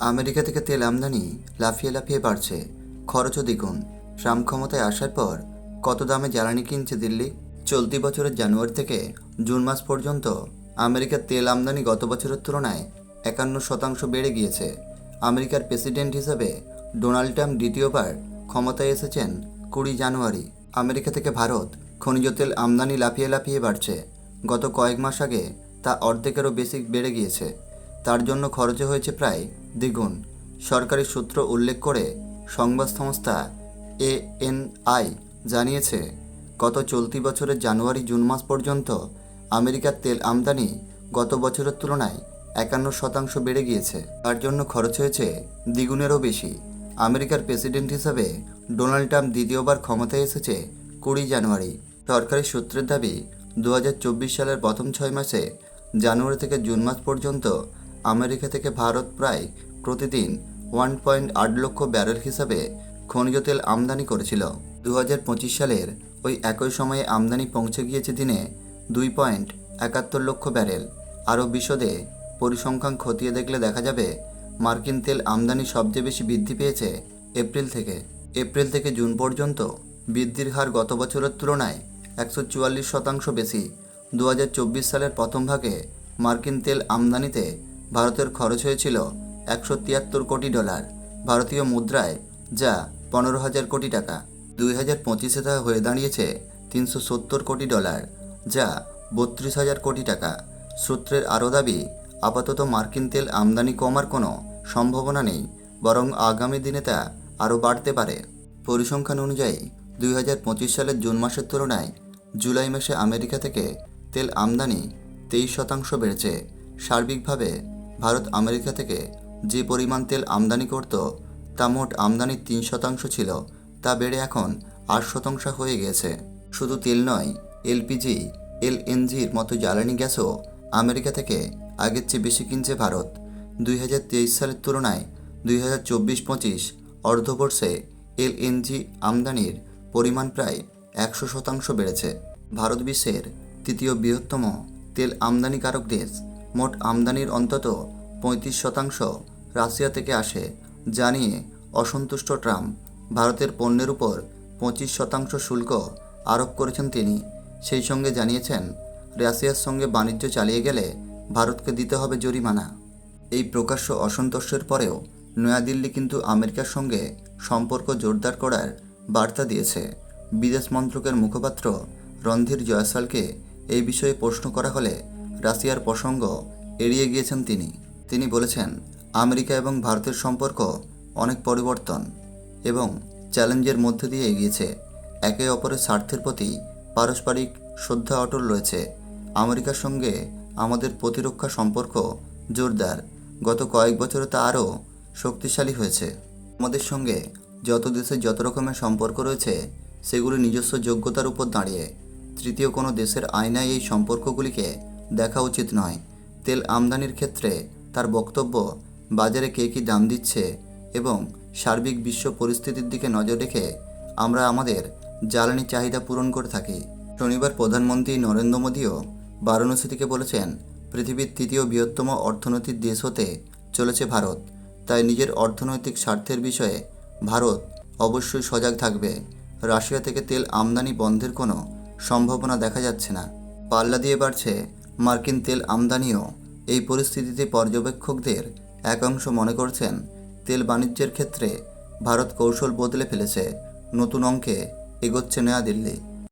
America থেকে তেল আমদানি লাফিয়ে লাফিয়ে বাড়ছে। খরচও দ্বিগুণ। ট্রাম্প ক্ষমতায় আসার পর কত দামে জ্বালানি কিনছে দিল্লি? চলতি বছরের জানুয়ারি থেকে জুন মাস পর্যন্ত আমেরিকার তেল আমদানি গত বছরের তুলনায় একান্ন শতাংশ বেড়ে গিয়েছে। আমেরিকার প্রেসিডেন্ট হিসেবে ডোনাল্ড ট্রাম্প দ্বিতীয়বার ক্ষমতায় এসেছেন কুড়ি জানুয়ারি। আমেরিকা থেকে ভারত খনিজ তেল আমদানি লাফিয়ে লাফিয়ে বাড়ছে। গত কয়েক মাস আগে তা অর্ধেকেরও বেশি বেড়ে গিয়েছে। তার জন্য খরচে হয়েছে প্রায় দ্বিগুণ। সরকারি সূত্র উল্লেখ করে সংবাদ সংস্থা এএনআই জানিয়েছে, গত চলতি বছরের জানুয়ারি জুন মাস পর্যন্ত আমেরিকার তেল আমদানি গত বছরের তুলনায় একান্ন শতাংশ বেড়ে গিয়েছে। তার জন্য খরচ হয়েছে দ্বিগুণেরও বেশি। আমেরিকার প্রেসিডেন্ট হিসাবে ডোনাল্ড ট্রাম্প দ্বিতীয়বার ক্ষমতায় এসেছে কুড়ি জানুয়ারি। সরকারি সূত্রের দাবি দু হাজার চব্বিশ সালের প্রথম ছয় মাসে জানুয়ারি থেকে জুন মাস পর্যন্ত আমেরিকা থেকে ভারত প্রায় প্রতিদিন ওয়ান পয়েন্ট আট লক্ষ ব্যারেল হিসাবে খনিজ তেল আমদানি করেছিল। দু হাজার পঁচিশ সালের ওই একই সময়ে আমদানি পৌঁছে গিয়েছে দিনে দুই পয়েন্ট একাত্তর লক্ষ ব্যারেল। আরও বিশদে পরিসংখ্যান খতিয়ে দেখলে দেখা যাবে, মার্কিন তেল আমদানি সবচেয়ে বেশি বৃদ্ধি পেয়েছে এপ্রিল থেকে। এপ্রিল থেকে জুন পর্যন্ত বৃদ্ধির হার গত বছরের তুলনায় একশো চুয়াল্লিশ শতাংশ বেশি। দু হাজার চব্বিশ সালের প্রথম ভাগে মার্কিন তেল আমদানিতে ভারতের খরচ হয়েছিল একশো তিয়াত্তর কোটি ডলার। ভারতীয় মুদ্রায় যা পনেরো হাজার কোটি টাকা। দুই হাজার পঁচিশে তা হয়ে দাঁড়িয়েছে তিনশো সত্তর কোটি ডলার, যা বত্রিশ হাজার কোটি টাকা। সূত্রের আরও দাবি, আপাতত মার্কিন তেল আমদানি কমার কোনো সম্ভাবনা নেই, বরং আগামী দিনে তা আরও বাড়তে পারে। পরিসংখ্যান অনুযায়ী, দুই হাজার পঁচিশ সালের জুন মাসের তুলনায় জুলাই মাসে আমেরিকা থেকে তেল আমদানি তেইশ শতাংশ বেড়েছে। সার্বিকভাবে ভারত আমেরিকা থেকে যে পরিমাণ তেল আমদানি করত, তা মোট আমদানির তিন শতাংশ ছিল, তা বেড়ে এখন আট শতাংশ হয়ে গেছে। শুধু তেল নয়, এলপিজি, এলএনজির মতো জ্বালানি গ্যাসও আমেরিকা থেকে আগের চেয়ে বেশি কিনছে ভারত। দুই হাজার তেইশ সালের তুলনায় দুই হাজার চব্বিশ পঁচিশ অর্ধবর্ষে এলএনজি আমদানির পরিমাণ প্রায় একশো শতাংশ বেড়েছে। ভারত বিশ্বের তৃতীয় বৃহত্তম তেল আমদানিকারক দেশ। মোট আমদানির অন্তত পঁয়ত্রিশ শতাংশ রাশিয়া থেকে আসে, জানিয়ে অসন্তুষ্ট ট্রাম্প ভারতের পণ্যের উপর পঁচিশ শতাংশ শুল্ক আরোপ করেছেন তিনি। সেই সঙ্গে জানিয়েছেন, রাশিয়ার সঙ্গে বাণিজ্য চালিয়ে গেলে ভারতকে দিতে হবে জরিমানা। এই প্রকাশ্য অসন্তোষের পরেও নয়াদিল্লি কিন্তু আমেরিকার সঙ্গে সম্পর্ক জোরদার করার বার্তা দিয়েছে। বিদেশ মন্ত্রকের মুখপাত্র রণধীর জয়সালকে এই বিষয়ে প্রশ্ন করা হলে রাশিয়ার প্রসঙ্গ এড়িয়ে গিয়েছেন তিনি। তিনি বলেছেন আমেরিকা এবং ভারতের সম্পর্ক অনেক পরিবর্তন এবং চ্যালেঞ্জের মধ্যে দিয়ে এগিয়েছে। একে অপরের স্বার্থের প্রতি পারস্পরিক শ্রদ্ধা অটল রয়েছে। আমেরিকার সঙ্গে আমাদের প্রতিরক্ষা সম্পর্ক জোরদার। গত কয়েক বছরে তা আরও শক্তিশালী হয়েছে। আমাদের সঙ্গে যত দেশের যত রকমের সম্পর্ক রয়েছে, সেগুলি নিজস্ব যোগ্যতার উপর দাঁড়িয়ে। তৃতীয় কোনো দেশের আয়নায় এই সম্পর্কগুলিকে দেখা উচিত নয়। তেল আমদানির ক্ষেত্রে তার বক্তব্য বাজারে কে কী দাম দিচ্ছে এবং সার্বিক বিশ্ব পরিস্থিতির দিকে নজর রেখে আমরা আমাদের জ্বালানি চাহিদা পূরণ করে থাকি। শনিবার প্রধানমন্ত্রী নরেন্দ্র মোদীও বারাণসী থেকে বলেছেন, পৃথিবীর তৃতীয় বৃহত্তম অর্থনৈতিক দেশ হতে চলেছে ভারত। তাই নিজের অর্থনৈতিক স্বার্থের বিষয়ে ভারত অবশ্যই সজাগ থাকবে। রাশিয়া থেকে তেল আমদানি বন্ধের কোনো সম্ভাবনা দেখা যাচ্ছে না। পাল্লা দিয়ে বাড়ছে মার্কিন তেল আমদানিও। এই পরিস্থিতিতে পর্যবেক্ষকদের একাংশ মনে করছেন তেল বাণিজ্যের ক্ষেত্রে ভারত কৌশল বদলে ফেলেছে। নতুন অঙ্কে এগোচ্ছে নয়াদিল্লি